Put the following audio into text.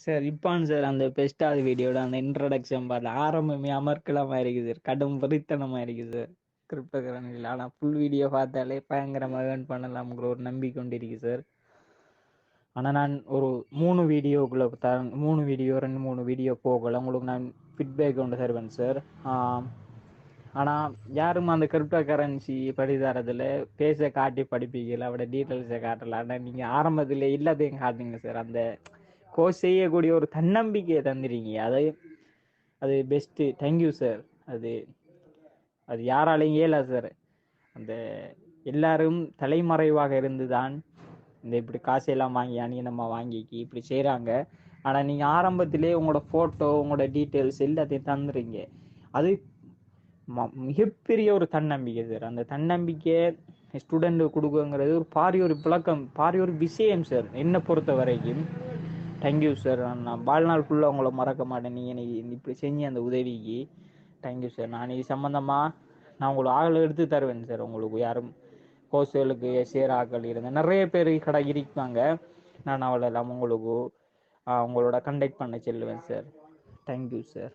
Sir இப்பான் sir அந்த பெஸ்டாவது வீடியோட அந்த இன்ட்ரடக்ஷன் பார்த்து ஆரம்பமே அமர்க்கலமா இருக்குது சார். கடும் வெறித்தனமா இருக்குது சார். கிரிப்டோ கரன்சியில் ஆனால் ஃபுல் வீடியோ பார்த்தாலே பயங்கரமாக ஏர்ன் பண்ணலாம்ங்கிற ஒரு நம்பிக்கை கொண்டு இருக்கு சார். ஆனால் நான் ஒரு மூணு வீடியோக்குள்ளே த மூணு வீடியோ ரெண்டு மூணு வீடியோ போகல. உங்களுக்கு நான் ஃபீட்பேக் கொண்டு தருவேன் சார். ஆனால் யாரும் அந்த கிரிப்டோ கரன்சி படிதாரத்தில் பேச காட்டி படிப்பீங்களா அவட டீட்டெயில்ஸை காட்டலாம் ஆனால் நீங்கள் ஆரம்பத்தில் எல்லாத்தையும் காட்டுங்க சார். அந்த கோச் செய்யக்கூடிய ஒரு தன்னம்பிக்கையை தந்துறீங்க அதை அது பெஸ்ட்டு தேங்க்யூ சார் அது அது யாராலையும் இயலா சார் அந்த எல்லாரும் தலைமறைவாக இருந்து தான் இந்த இப்படி காசையெல்லாம் வாங்கி நம்ம வாங்கிக்கி இப்படி செய்கிறாங்க ஆனால் நீங்கள் ஆரம்பத்திலே உங்களோட ஃபோட்டோ உங்களோட டீட்டெயில்ஸ் எல்லாத்தையும் தந்துடுறீங்க அது ம- மிகப்பெரிய ஒரு தன்னம்பிக்கை சார் அந்த தன்னம்பிக்கையை ஸ்டூடெண்ட் கொடுக்குங்கிறது ஒரு பாரிய ஒரு புழக்கம் பாரிய ஒரு விஷயம் சார் என்னை பொறுத்த வரைக்கும் தேங்க்யூ சார் நான் வாழ்நாள் ஃபுல்லாக உங்களை மறக்க மாட்டேன். நீங்கள் எனக்கு இப்படி செஞ்ச அந்த உதவிக்கு. தேங்க்யூ சார் நான் இது சம்மந்தமாக நான் உங்களுக்கு ஆள் எடுத்து தருவேன் சார் உங்களுக்கு யாரும் கோசுகளுக்கு சேர் ஆக்கள் இருந்தேன் நிறைய பேர் கடை இருப்பாங்க நான் அவளை எல்லாம் உங்களுக்கு உங்களோட கண்டெக்ட் பண்ண செல்லுவேன் சார் தேங்க்யூ சார்